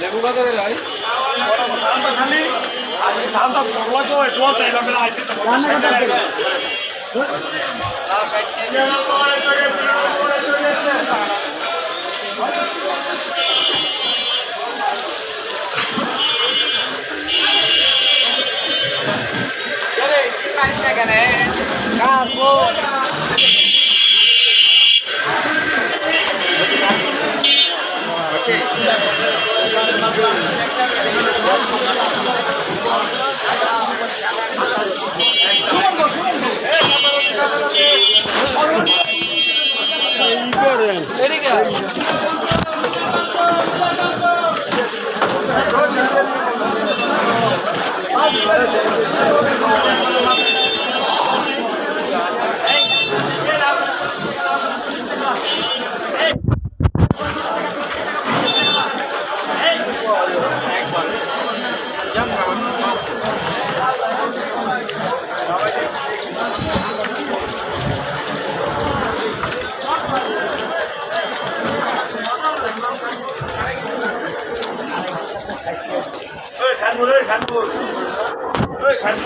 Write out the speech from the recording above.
লেবু বাজারে ভাই খালি আজ সালটা পড়ল তো একটু তাই না খানপুর খানপুর খানপুর